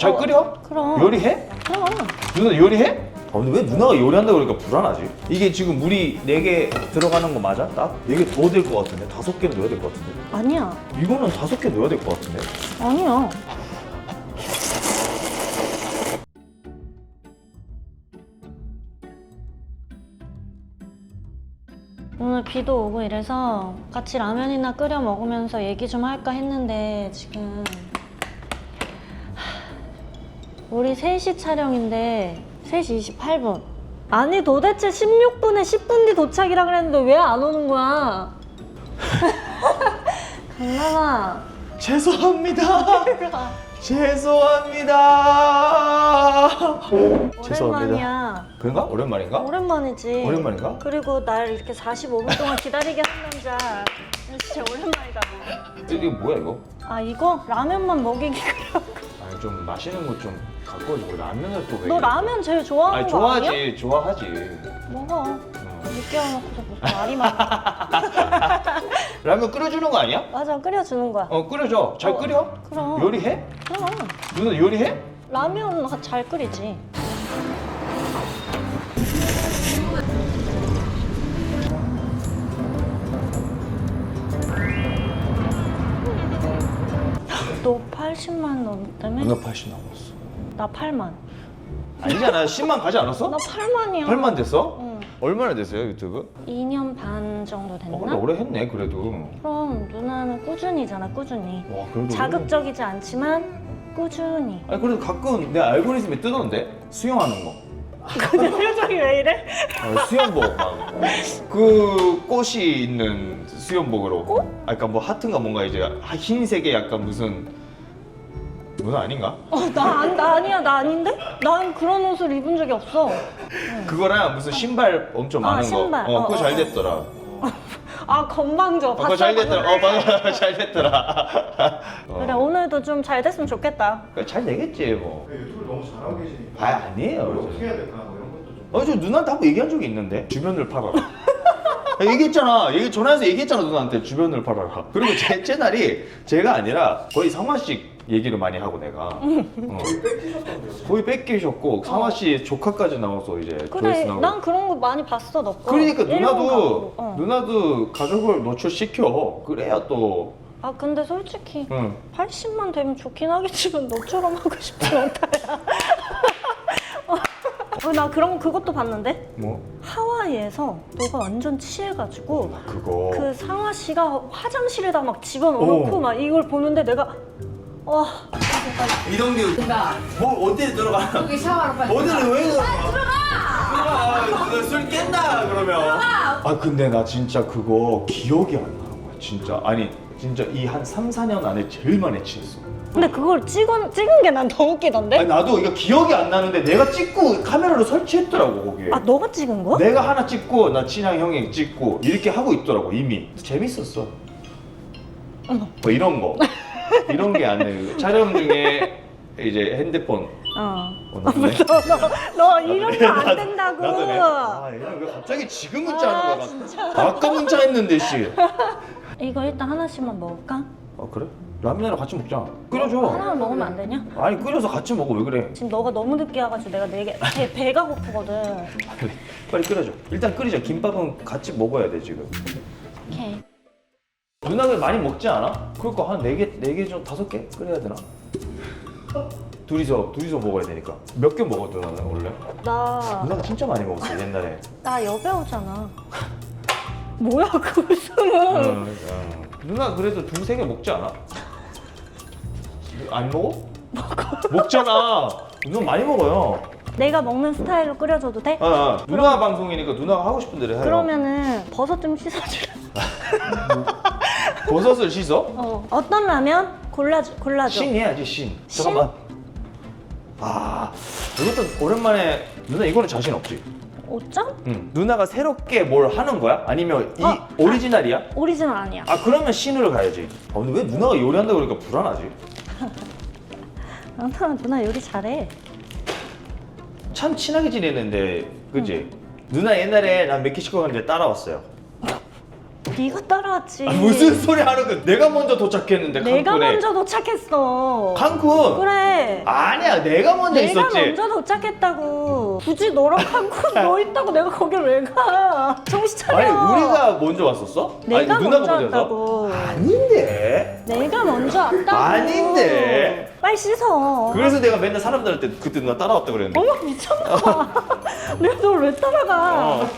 잘 어, 끓여? 그럼. 요리해? 그럼. 누나 요리해? 아 근데 왜 누나가 요리한다 그러니까 불안하지? 이게 지금 물이 4개 들어가는 거 맞아? 딱? 4개 더 될 것 같은데? 다섯 개는 넣어야 될 것 같은데? 아니야. 이거는 다섯 개 넣어야 될 것 같은데? 아니야. 오늘 비도 오고 이래서 같이 라면이나 끓여 먹으면서 얘기 좀 할까 했는데 지금 하, 우리 3시 촬영인데 3시 28분 아니 도대체 16분에 10분 뒤 도착이라 그랬는데 왜 안 오는 거야? 강남아 죄송합니다. 죄송합니다. 죄송합니다. 오랜만이야 그런가? 오랜만인가? 오랜만이지. 오랜만인가? 그리고 날 이렇게 45분 동안 기다리게 한 남자. 진짜 오랜만이다. 이게 뭐야 이거? 아 이거 라면만 먹이기 그래. 아니 좀 맛있는 거 좀 갖고 오지 라면을 또 왜? 너 라면 제일 좋아하는 아니 거 아니야? 좋아하지 좋아하지. 먹어. 어. 늦게 와놓고서 무슨 말이 많아. 라면 끓여주는 거 아니야? 맞아 끓여주는 거야. 어 끓여줘. 잘 어, 끓여? 그럼. 요리해? 그럼 누나 요리해? 라면 잘 끓이지. 너 80만 넘었다며? 누나 80 남았어. 나 8만. 아니잖아 10만 가지 않았어? 나 8만이야. 8만 됐어? 응. 얼마나 됐어요 유튜브? 2년 반 정도 됐나? 어 근데 오래 했네 그래도. 그럼 누나는 꾸준히잖아, 꾸준히. 와 그래도. 자극적이지 않지만 꾸준히. 아니 그래도 가끔 내 알고리즘에 뜨던데 수영하는 거. 근데 표정이 왜 이래? 어, 수영복 막. 그 꽃이 있는 수영복으로. 꽃? 아 그러니까 뭐 하트인가 뭔가 이제 흰색의 약간 무슨 누나 아닌가? 어, 나, 아니야, 나 아닌데? 난 그런 옷을 입은 적이 없어. 그거랑 무슨 신발 엄청 아, 많은 신발. 거. 어, 어, 그거 어, 잘 어. 됐더라. 아, 건방져. 어, 그거 잘? 됐더라. 어, 방금 잘 됐더라. 어. 그래, 오늘도 좀 잘 됐으면 좋겠다. 잘 되겠지 뭐. 네, 유튜브 너무 잘하고 계시니까 아 아니에요. 어떻게 해야 될까 뭐 이런 것도 좀 어, 저 누나한테 한번 얘기한 적이 있는데 주변을 팔아라. 야, 얘기했잖아. 얘기 전화해서 얘기했잖아 누나한테 주변을 팔아라. 그리고 제 채널이 제가 아니라 거의 상화 씨 얘기를 많이 하고 내가 어. 거의 뺏기셨고 상화 씨 조카까지 나와서 이제 조회수 그래, 나오고. 난 그런 거 많이 봤어, 너 거. 그러니까 일본 누나도 가고. 어. 누나도 가족을 노출시켜. 그래야 또 아, 근데 솔직히 응. 80만 되면 좋긴 하겠지만 너처럼 하고 싶지 않다 야. 어, 나 그런 그것도 봤는데 뭐 하와이에서 너가 완전 취해가지고 그거 그 상화 씨가 화장실에다 막 집어넣고 어. 막 이걸 보는데 내가 와 이동규 뭐 어디 들어가? 여기 샤워하러 빨리 어디를 왜 들어가? 들어가. 들어가. 술 깬다 그러면. 아 근데 나 진짜 그거 기억이 안 나는 거야 진짜. 아니 진짜 이 한 3, 4년 안에 제일 많이 취했어. 근데 그걸 찍은 찍은 게 난 더 웃기던데 아니 나도 이거 기억이 안 나는데 내가 찍고 카메라로 설치했더라고 거기에. 아 너가 찍은 거야? 내가 하나 찍고 나 친한 형이 찍고 이렇게 하고 있더라고 이미. 재밌었어. 뭐 이런 거. 이런 게안 돼. 촬영 중에 이제 핸드폰 어. 어, 나도네. 너 이런 거안 나도- 된다고. 나도네. 아, 얘는 왜 갑자기 지금 문자 하는 아, 거야? 진짜. 아까 문자 했는데 씨. 이거 일단 하나씩만 먹을까? 아 그래? 라면이랑 같이 먹자. 끓여줘. 하나만 먹으면 안 되냐? 아니 끓여서 같이 먹어 왜 그래? 지금 너가 너무 늦게 와가지고 내가 네개 배, 배가 고프거든. 빨리 빨리 끓여줘. 일단 끓이자. 김밥은 같이 먹어야 돼 지금. 누나가 많이 먹지 않아? 그러니까 한네 개, 네개좀 다섯 개 끓여야 되나? 둘이서 둘이서 먹어야 되니까. 몇 개 먹어 누나는 원래? 나, 누나가 진짜 많이 먹었어 옛날에. 나 여배우잖아. 뭐야 그 웃음은. 응, 응. 누나 그래도 두세 개 먹지 않아? 안 먹어? 먹잖아. 누나 많이 먹어요. 내가 먹는 스타일로 끓여줘도 돼? 아, 아. 누나 방송이니까 누나가 하고 싶은 대로 해요. 그러면은 버섯 좀 씻어주라. 버섯을 씻어? 어. 어떤 라면 골라줘. 골라줘. 신 해야지 신. 신? 잠깐만. 아 이것도 오랜만에 누나 이거는 자신 없지? 5점? 응. 누나가 새롭게 뭘 하는 거야? 아니면 이 어. 오리지널이야? 오리지널 아니야. 아 그러면 신으로 가야지. 아 근데 왜 누나가 요리한다 그러니까 불안하지? 아, 나 누나 요리 잘해. 참 친하게 지내는데 그지? 누나 옛날에 난 멕시코 갔는데 따라왔어요. 네가 따라왔지. 아, 무슨 소리 하는 거야? 내가 먼저 도착했는데 내가 칸쿤에. 먼저 도착했어. 칸쿤. 그래. 아니야, 내가 먼저 내가 있었지. 먼저 도착했다고. 굳이 너랑 칸쿤 너 있다고 내가 거길 왜 가? 정신 차려. 아니 우리가 먼저 왔었어? 내가 아니, 누나가 먼저 왔어? 왔다고. 아닌데. 내가 먼저 왔다고. 아닌데. 빨리 씻어. 그래서 내가 맨날 사람들한테 그때 누나 따라왔다 그랬는데. 어머 미쳤나? 내가 널 왜 따라가? 어.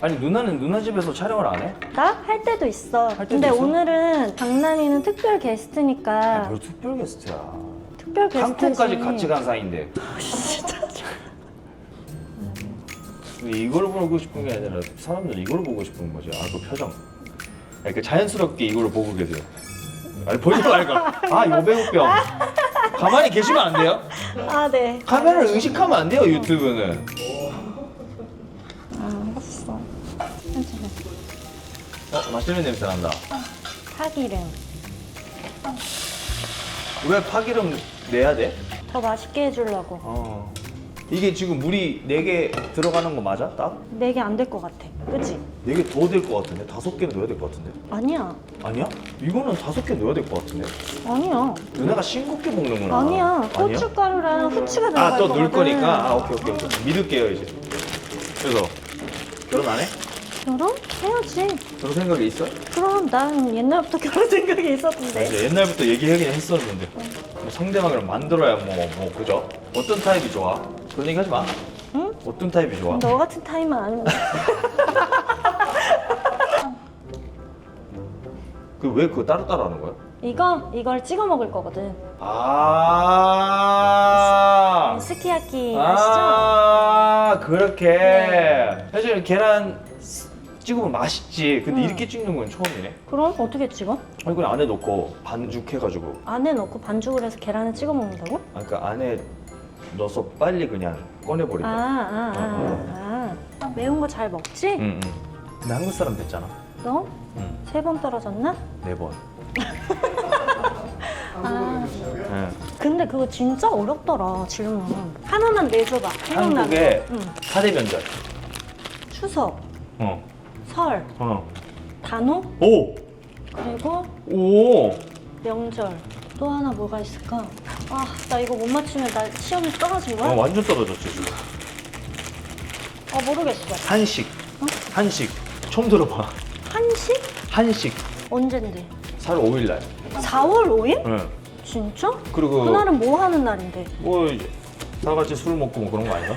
아니 누나는 누나 집에서 촬영을 안 해? 나 할 때도 있어. 때도 근데 있어? 오늘은 강남이는 특별 게스트니까 별 특별 게스트야. 특별 게스트지. 칸쿤까지 같이 간 사이인데. 이걸 보고 싶은 게 아니라 사람들 이걸 보고 싶은 거지. 아 그 표정. 이렇게 자연스럽게 이걸 보고 계세요. 아니 보지 말고. 아 여배우병. 가만히 계시면 안 돼요? 아 네. 카메라를 의식하면 안 돼요 유튜브는. 아 알았어. 어 맛있는 냄새 난다. 파기름 왜 파기름 내야 돼? 더 맛있게 해주려고. 어. 이게 지금 물이 4개 들어가는 거 맞아? 딱? 네 개 안 될 것 같아. 그치? 4개 더 될 것 같은데? 다섯 개 넣어야 될 것 같은데? 아니야. 아니야? 이거는 다섯 개 넣어야 될 것 같은데? 아니야. 누나가 싱겁게 먹는구나. 아니야. 고춧가루랑 후추가 들어갈 아, 또 넣을. 거니까? 아, 오케이, 오케이, 오케이. 믿을게요, 이제. 그래서, 결혼 안 해? 결혼? 해야지. 결혼 생각이 있어? 그럼 난 옛날부터 결혼 생각이 있었던데. 이제 옛날부터 얘기하긴 했었는데. 뭐 상대방을 만들어야 뭐, 뭐, 그죠? 어떤 타입이 좋아? 그런 얘기 하지 마. 응? 어떤 타입이 좋아? 너 같은 타임은 아니면 그 왜 그거 따로따로 하는 거야? 이거 이걸 찍어 먹을 거거든. 아. 스키야키 아시죠? 아, 그렇게. 사실 계란 스- 찍으면 맛있지. 근데 응. 이렇게 찍는 건 처음이네. 그럼 어떻게 찍어? 아니, 그냥 안에 넣고 반죽해가지고. 안에 넣고 반죽을 해서 계란을 찍어 먹는다고? 아, 그러니까 안에 넣어서 빨리 그냥 아, 꺼내버린다. 아, 아, 아. 매운 거 잘 먹지? 응, 응. 근데 한국 사람 됐잖아. 너? 응, 세 번 떨어졌나? 네 번. 아, 응. 근데 그거 진짜 어렵더라 질문. 하나만 내줘봐. 생각나는 한국의 거. 응. 4대 면접. 추석, 어, 설, 어. 단오, 오! 그리고 오! 명절. 또 하나 뭐가 있을까? 아, 나 이거 못 맞추면 나 시험에 떨어진 거야? 어, 완전 떨어졌지, 지금. 아, 모르겠어. 한식. 어? 한식. 처음 들어봐. 한식? 한식. 언젠데? 4월 5일 날. 4월 5일? 응. 진짜? 그리고 그날은 뭐 하는 날인데? 뭐 이제 다 같이 술 먹고 뭐 그런 거 아닌가?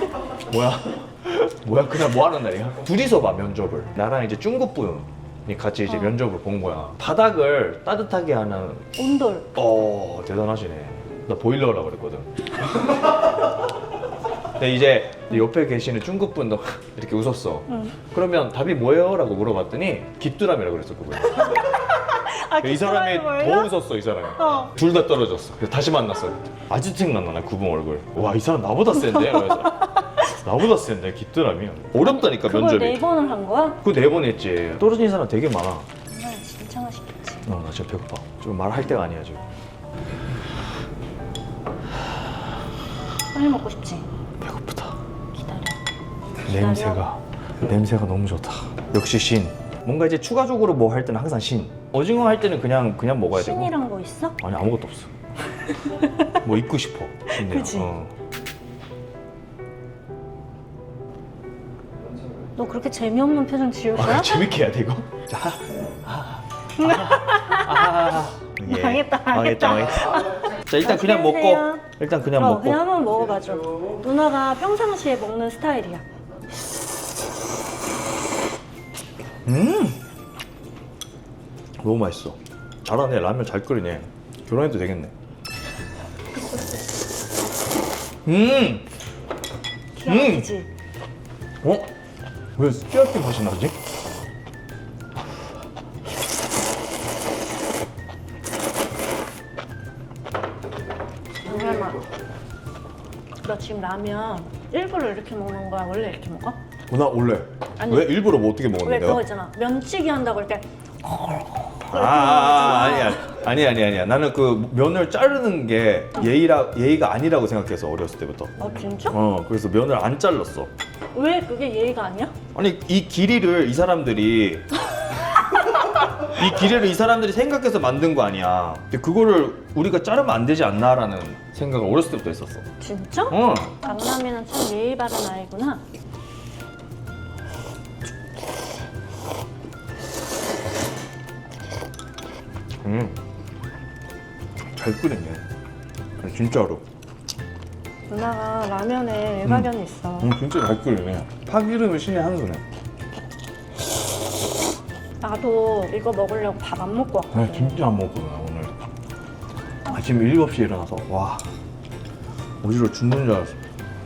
뭐야? 뭐야? 그냥 뭐 하는 날이야? 둘이서 봐 면접을. 나랑 이제 중국분이 같이 이제 어. 면접을 본 거야. 바닥을 따뜻하게 하는. 온돌. 어 대단하시네. 나 보일러라 그랬거든. 근데 이제 옆에 계시는 중국분도 이렇게 웃었어. 응. 그러면 답이 뭐예요? 라고 물어봤더니 깃두람이라고 그랬어 그분. 아, 이 사람이 더 웃었어 이 사람이. 어. 둘 다 떨어졌어. 그래서 다시 만났어. 아직도 생각나네 그분 얼굴. 와 이 사람 나보다 센데. 그래서 나보다 센데 깃드람이. 어렵다니까 그걸 면접이. 네 번을 한 거야? 그거 네번 했지. 떨어진 사람 되게 많아. 어, 정말 진짜 맛있겠지. 나 진짜 배고파. 좀 말할 때가 아니야 지금. 빨리 먹고 싶지? 배고프다. 기다려. 냄새가 냄새가 너무 좋다. 역시 신. 뭔가 이제 추가적으로 뭐 할 때는 항상 신. 오징어 할 때는 그냥 그냥 먹어야 되고. 신이란 거 있어? 아니 아무것도 없어. 뭐 입고 싶어. 그치? 어. 너 그렇게 재미없는 표정 지을 거야? 아, 재밌게 해야 돼 이거. 자, 아, 아, 아, 예. 망했다, 망했다. 망했다. 자 일단 그냥 먹고 맛있게 일단 그냥 어, 먹고. 그냥 한번 먹어봐줘. 누나가 평상시에 먹는 스타일이야. 음, 너무 맛있어. 잘하네 라면 잘 끓이네. 결혼해도 되겠네. 음, 기가 음. 막히지? 어? 왜 스키야키 맛이 나지? 정말만. 너 지금 라면 일부러 이렇게 먹는 거야? 원래 이렇게 먹어? 나 원래 아니. 왜 일부러 뭐 어떻게 왜 먹었는데? 그거 있잖아. 면치기 한다고 이렇게 아, 아, 아 아니야 아니 아니 아니야 나는 그 면을 자르는 게 예의라 예의가 아니라고 생각해서 어렸을 때부터 어 진짜? 어 그래서 면을 안 잘랐어 왜 그게 예의가 아니야? 아니 이 길이를 이 사람들이 이 기계를 이 사람들이 생각해서 만든 거 아니야. 근데 그거를 우리가 자르면 안 되지 않나라는 생각을 어렸을 때부터 했었어. 진짜? 어. 강남이는 참 예의 바른 아이구나. 음. 잘 끓이네. 아니, 진짜로. 누나가 라면에 일가견이 있어. 음, 진짜 잘 끓이네. 파기름을 신의 한 수네. 나도 이거 먹으려고 밥 안 먹고 나 왔거든. 진짜 안 먹었구나 오늘. 아침 7시에 일어나서 와 어지러 죽는 줄 알았어.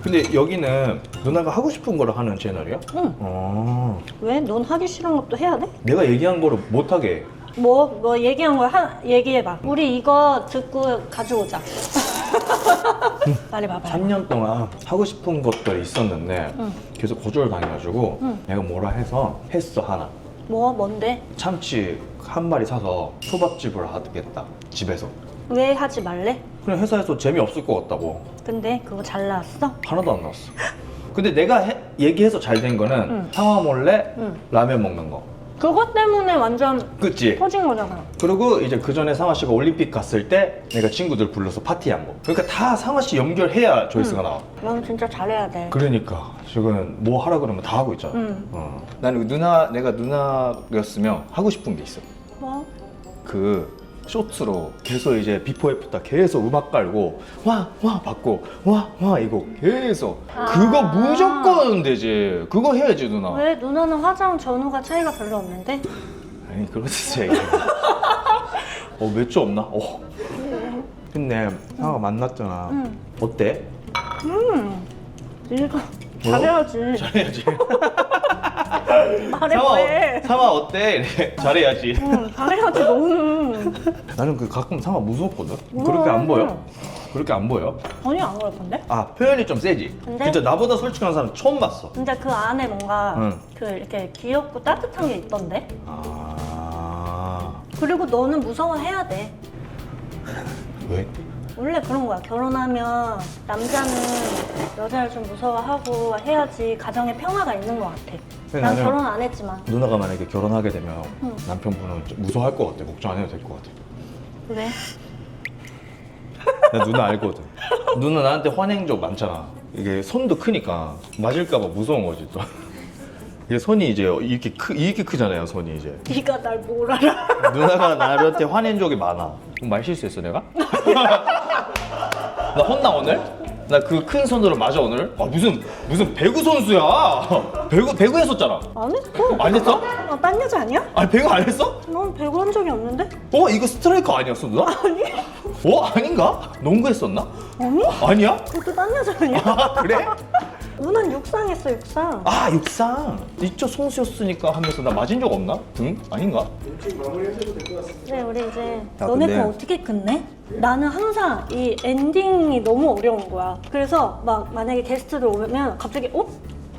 근데 여기는 누나가 하고 싶은 거를 하는 채널이야? 응. 어. 왜? 넌 하기 싫은 것도 해야 돼? 내가 얘기한 거를 못 하게. 해. 뭐, 뭐 얘기한 거 하, 얘기해봐. 우리 이거 듣고 가져오자. 빨리 봐봐. 3년 동안 하고 싶은 것들이 있었는데 응. 계속 거절 당해가지고 응. 내가 뭐라 해서 했어 하나. 뭐, 뭔데? 참치 한 마리 사서 초밥집을 하겠다 집에서. 왜 하지 말래? 그냥 회사에서 재미없을 것 같다고 근데 그거 잘 나왔어? 하나도 안 나왔어. 근데 내가 해- 얘기해서 잘 된 거는 응. 상화 몰래 응. 라면 먹는 거. 그것 때문에 완전 그치? 터진 거잖아. 그리고 이제 그 전에 상화 씨가 올림픽 갔을 때 내가 친구들 불러서 파티한 거. 그러니까 다 상화 씨 연결해야 조회수가 나와. 넌 진짜 잘해야 돼. 그러니까 지금 뭐 하라 그러면 다 하고 있잖아. 응. 어. 나는 누나 내가 누나였으면 하고 싶은 게 있어. 뭐? 그 쇼츠로 계속 이제 비포 애프터 계속 음악 깔고 와 와 받고 와 와 이거 계속 아. 그거 무조건 되지. 그거 해야지 누나. 왜 누나는 화장 전후가 차이가 별로 없는데? 아니 진짜 얘기. 어 맥주 없나? 어. 근데 상아가 만났잖아. 응. 어때? 음. 이거? 잘해야지. 잘해야지. 말해 상아 뭐해? 상아 어때? 이래. 잘해야지. 응, 잘해야지 너는. 나는 그 가끔 상아 무섭거든. 무서워. 그렇게 안 보여? 그렇게 안 보여? 전혀 안 그럴 건데? 아 표현이 좀 세지. 근데? 진짜 나보다 솔직한 사람 처음 봤어. 근데 그 안에 뭔가 응. 그 이렇게 귀엽고 따뜻한 게 있던데? 아 그리고 너는 무서워해야 돼. 왜? 원래 그런 거야. 결혼하면 남자는 여자를 좀 무서워하고 해야지 가정에 평화가 있는 것 같아. 난 나는- 결혼 안 했지만. 누나가 만약에 결혼하게 되면 응. 남편분은 좀 무서워할 것 같아. 걱정 안 해도 될 것 같아. 왜? 나 누나 알거든. 누나 나한테 환행적 많잖아. 이게 손도 크니까 맞을까봐 무서운 거지 또. 이게 손이 이제 이렇게 크 이렇게 크잖아요. 손이 이제. 네가 날 뭘 알아? 누나가 나한테 화낸 적이 많아. 말 실수했어 내가? 나 혼나 오늘? 나 그 큰 손으로 맞아 오늘? 아 무슨 무슨 배구 선수야? 배구 배구 했었잖아. 안 했어. 안 했어? 어, 딴 여자 아니야? 아니 배구 안 했어? 넌 배구 한 적이 없는데? 어 이거 스트라이커 아니었어 누나? 아니. 어 아닌가? 농구 했었나? 아니? 아니야? 그것도 딴 여자 아니야? 아 그래? 누난 육상했어 육상. 아 육상 이쪽 선수였으니까 하면서 나 맞은 적 없나? 등? 아닌가? 일찍 마무리하셔도 될것 같습니다. 네, 우리 이제 아, 너네 근데- 거 어떻게 끝내? 나는 항상 이 엔딩이 너무 어려운 거야. 그래서 막 만약에 게스트들 오면 갑자기 어?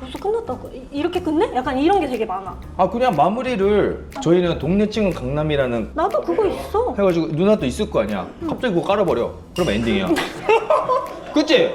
벌써 끝났다고? 이- 이렇게 끝내? 약간 이런 게 되게 많아. 아 그냥 마무리를 저희는 동네 친구 강남이라는 나도 그거 있어. 해가지고 누나도 있을 거 아니야 갑자기 그거 깔아버려 그러면 엔딩이야 그치?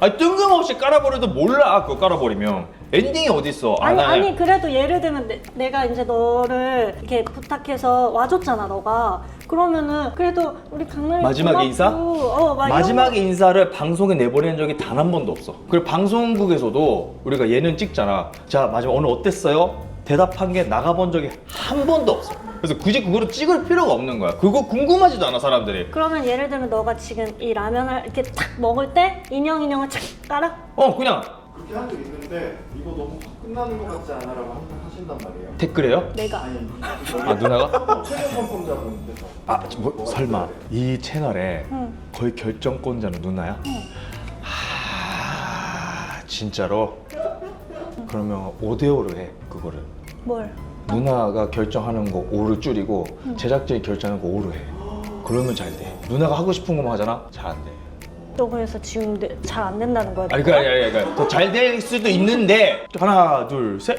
아니 뜬금없이 깔아버려도 몰라 그거 깔아버리면 엔딩이 어딨어 아, 아니 나- 아니 그래도 예를 들면 내, 가 이제 너를 이렇게 부탁해서 와줬잖아 너가 그러면은 그래도 우리 강남이 마지막에 고맙고, 인사? 어, 막 이런 마지막 인사를 방송에 내보낸 적이 단 한 번도 없어 그리고 방송국에서도 우리가 예능 찍잖아 자 마지막 오늘 어땠어요? 대답한 게 나가본 적이 한 번도 없어 그래서 굳이 그거를 찍을 필요가 없는 거야 그거 궁금하지도 않아 사람들이 그러면 예를 들면 너가 지금 이 라면을 이렇게 탁 먹을 때 인형 인형을 착 깔아? 어 그냥 그렇게 한 적 있는데 이거 너무 확 끝나는 것 같지 않아라고 항상 하신단 말이에요. 댓글에요? 내가 아니 아 누나가? 최종 선풍자분께서 아 뭐, 설마 이 채널에 응. 거의 결정권자는 누나야? 하, 진짜로? 그러면 5대5로 해 그거를 뭘? 누나가 결정하는 거 5를 줄이고 제작진이 결정하는 거 5로 해 그러면 잘돼 누나가 하고 싶은 것만 하잖아? 잘 안돼 너 그래서 지금 잘 안 된다는 거야? 아니 그 아니 아니 더잘될 수도 있는데 하나 둘 셋